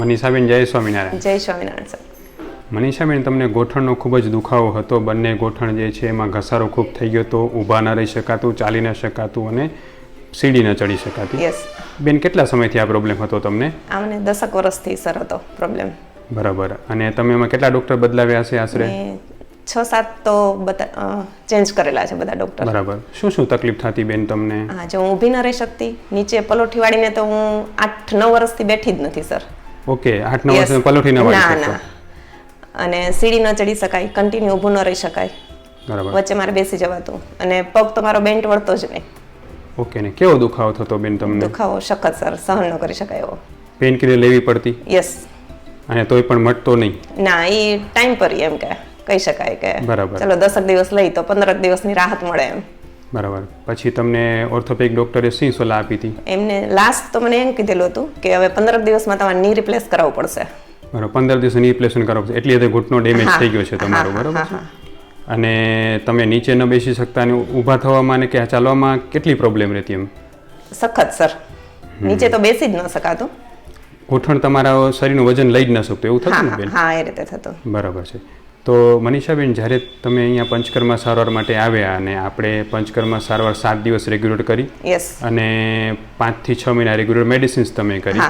મનીષાબેન જય સ્વામિનારાયણ. જય સ્વામિનારાયણ સર. મનીષાબેન તમને ગોઠણનો ખૂબ જ દુખાવો હતો. બંને ગોઠણ જે છે એમાં ઘસારો ખૂબ થઈ ગયો તો ઊભા ન રહી શકાતું ચાલી ન શકાતું અને સીડી ન ચડી શકાતી. યસ બેન કેટલા સમયથી આ પ્રોબ્લેમ હતો તમને? આ મને દસક વર્ષથી સર હતો પ્રોબ્લેમ બરાબર. અને તમે એમાં કેટલા ડૉક્ટર બદલાવ્યા છે આશરે? છ સાત તો બધા ચેન્જ કરેલા છે બધા ડૉક્ટર બરાબર. શું શું તકલીફ થતી બેન તમને? હા જો હું ઊભી ન રહી શકતી નીચે પલોઠી વાળીને તો હું આઠ નવ વર્ષથી બેઠી જ નથી સર. ઓકે આઠ નવ વર્ષની વર્ષ પલોઠી ન ના. ના અને સીડી ન ચડી શકાય કન્ટિન્યુ ઊભું ન રહી શકાય. બરાબર. વચ્ચે મારે બેસી જવાતું. અને પગ તો મારો બેન્ટ વળતો જ નહીં. ઓકે ને કેવો દુખાવો થતો બેન તમને? દુખાવો સખત સર. સહન ન કરી શકાય એવો. પેન કિલર લેવી પડતી? યસ અને તોય પણ મટતો નહીં? ના એ ટાઈમ પર એમ કે કહી શકાય કે બરાબર. ચલો દસક દિવસ લઈ તો પંદરક દિવસની રાહત મળે એમ. બરાબર. પછી તમને ઓર્થોપેડિક ડૉક્ટરે શું સલાહ આપી હતી? એમને લાસ્ટ તો મને એમ કીધેલું હતું કે હવે પંદર દિવસમાં તમારે ની રિપ્લેસ કરાવવું પડશે. બરાબર. પંદર દિવસ રિપ્લેસમેન્ટ કરાવવું પડશે. એટલી હદે ઘૂંટનો ડેમેજ થઈ ગયો છે તમારો બરાબર છે? અને તમે નીચે ન બેસી શકતા અને ઊભા થવામાં અને કે ચાલવામાં કેટલી પ્રોબ્લેમ રહેતી એમ? સખત સર. નીચે તો બેસી જ ન શકાતું. ઘૂંટણ તમારા શરીરનું વજન લઈ જ ન શકતું. એવું થતું ને બેન? હા એ રીતે થતું. બરાબર છે. તો મનીષાબેન જ્યારે તમે અહીંયા પંચકર્મા સારવાર માટે આવ્યા અને આપણે પંચકર્મા સારવાર સાત દિવસ રેગ્યુલર કરી યસ અને પાંચથી છ મહિના રેગ્યુલર મેડિસિન્સ તમે કરી.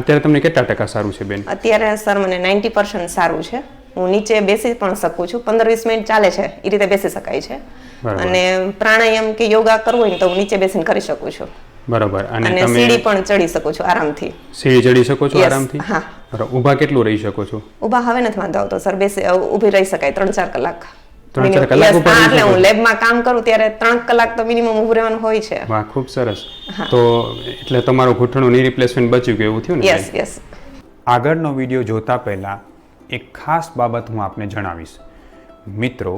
અત્યારે તમને કેટલા ટકા સારું છે બેન? અત્યારે સર મને નાઇન્ટી પર્સન્ટ સારું છે. હું નીચે બેસી પણ શકું છું. પંદર વીસ મિનિટ ચાલે છે. એ રીતે બેસી શકાય છે. અને પ્રાણાયામ કે યોગા કરવું હોય તો હું નીચે બેસીને કરી શકું છું. બરાબર. અને તમે સીડી પણ ચડી શકો છો આરામથી. સીડી ચડી શકો છો આરામથી? હા. બરાબર. ઊભા કેટલું રહી શકો છો? ઊભા હવે નથી વાંધો આવતો સર. બેસી ઊભી રહી શકાય ત્રણ ચાર કલાક. ત્રણ ચાર કલાક Yes, ઊભા હા, રહી એટલે હું લેબમાં કામ કરું ત્યારે ત્રણ કલાક તો મિનિમમ ઊભું રહેવાનું હોય છે. વાહ ખૂબ સરસ. તો એટલે તમારું ઘૂંટણનું ની રિપ્લેસમેન્ટ બચ્યું કે એવું થયું ને યસ યસ આગળનો વીડિયો જોતા પહેલાં એક ખાસ બાબત હું આપને જણાવીશ. મિત્રો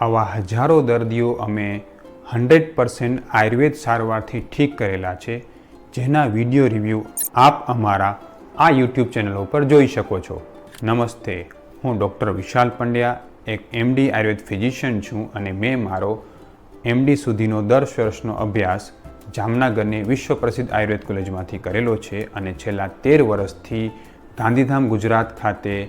આવા હજારો દર્દીઓ અમે હંડ્રેડ પર્સન્ટ આયુર્વેદ સારવારથી ઠીક કરેલા છે, જેના વીડિયો રિવ્યૂ આપ અમારા આ યુટ્યુબ ચેનલ ઉપર જોઈ શકો છો. નમસ્તે, હું ડૉક્ટર વિશાલ પંડ્યા, એક એમડી આયુર્વેદ ફિઝિશિયન છું અને મેં મારો એમડી સુધીનો દસ વર્ષનો અભ્યાસ જામનગરની વિશ્વ પ્રસિદ્ધ આયુર્વેદ કોલેજમાંથી કરેલો છે અને છેલ્લા તેર વર્ષથી ગાંધીધામ ગુજરાત ખાતે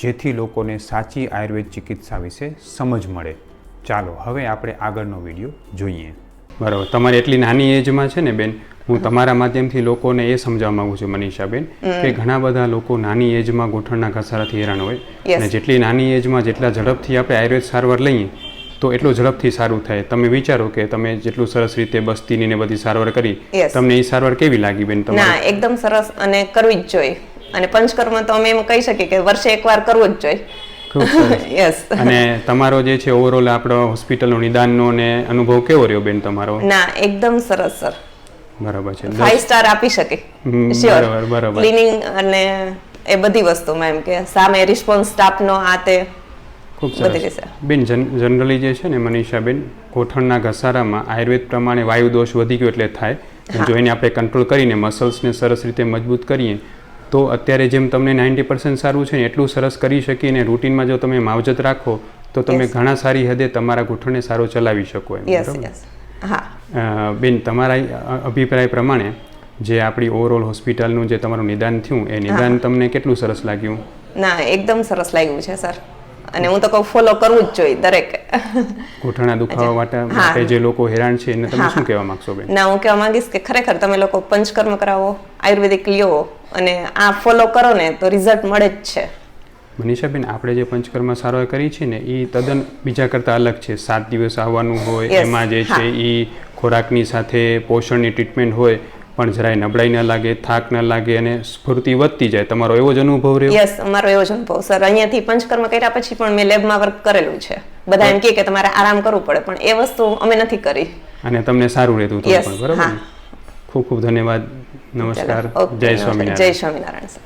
જેથી લોકોને સાચી આયુર્વેદ ચિકિત્સા વિશે સમજ મળે. ચાલો હવે આપણે આગળનો વીડિયો જોઈએ. બરાબર તમારી એટલી નાની એજમાં છે ને બેન હું તમારા માધ્યમથી લોકોને એ સમજાવવા માંગુ છું મનીષાબેન કે ઘણા બધા લોકો નાની એજમાં ગોઠણના ઘસારાથી હેરાન હોય અને જેટલી નાની એજમાં જેટલા ઝડપથી આપણે આયુર્વેદ સારવાર લઈએ તો એટલું ઝડપથી સારું થાય. તમે વિચારો કે તમે જેટલું સરસ રીતે બસ્તીની ને બધી સારવાર કરી તમને એ સારવાર કેવી લાગી બેન તમને એકદમ સરસ અને કરવી જ જોઈએ. અને પંચકર્મ તો અમે એમ કહી શકીએ કે વર્ષે એકવાર કરવું જ જોઈએ. યસ અને તમારો જે છે ઓવરઓલ આપણો હોસ્પિટલનો નિદાનનો ને અનુભવ કેવો રહ્યો બેન તમારો? ના એકદમ સરસ સર. બરાબર છે. ફાઈવ સ્ટાર આપી શકે. બરાબર, બરાબર. ક્લિનિંગ અને એ બધી વસ્તુમાં એમ કે સામે રિસ્પોન્સ સ્ટાફનો આ તે ખૂબ સરસ. બેન જનરલી જે છે ને મનીષાબેન કોઠણના ઘસારામાં આયુર્વેદ પ્રમાણે વાયુ દોષ વધી ગયો એટલે થાય. જો એને આપણે કંટ્રોલ કરીને મસલ્સને સરસ રીતે મજબૂત કરીએ તો અત્યારે જેમ તમને નાઇન્ટી પર્સન્ટ સારું છે ને એટલું સરસ કરી શકીને રૂટીનમાં જો તમે માવજત રાખો તો તમે ઘણા સારી હદે તમારા ઘૂંટણને સારો ચલાવી શકો એમ? હા. બેન તમારા અભિપ્રાય પ્રમાણે જે આપણી ઓવરઓલ હોસ્પિટલનું જે તમારું નિદાન થયું એ નિદાન તમને કેટલું સરસ લાગ્યું? ના એકદમ સરસ લાગ્યું છે સર. અને હું તો કહું ફોલો કરવું જ જોઈએ દરેકે. ઘૂંટણના દુખાવા માટે જે લોકો હેરાન છે એને તમે શું કહેવા માંગશો બેન? ના હું કહેવા માંગીશ કે ખરેખર તમે લોકો પંચકર્મ કરાવો આયુર્વેદિક લ્યો અને આ ફોલો કરો ને તો રિઝલ્ટ મળે જ છે. મનીષાબેન આપણે જે પંચકર્મ સારવાર કરી છે ને એ તદ્દન બીજા કરતાં અલગ છે. સાત દિવસ આવવાનું હોય એમાં જે છે એ ખોરાકની સાથે પોષણની ટ્રીટમેન્ટ હોય પણ જરાય નબળાઈ ન લાગે થાક ન લાગે અને સ્ફૂર્તિ વધતી જાય. તમારો એવો જ અનુભવ રહ્યો? યસ અમારો એવો જ અનુભવ. સર અહીંયાથી પંચકર્મ કર્યા પછી પણ મેં લેબમાં વર્ક કરેલું છે. બધા એમ કે તમારે આરામ કરવું પડે પણ એ વસ્તુ અમે નથી કરી. અને તમને સારું રહેતું હતું પણ બરાબર ખૂબ ખૂબ ધન્યવાદ. નમસ્કાર. જય. સ્વામિનારાયણ જય સ્વામિનારાયણ. સર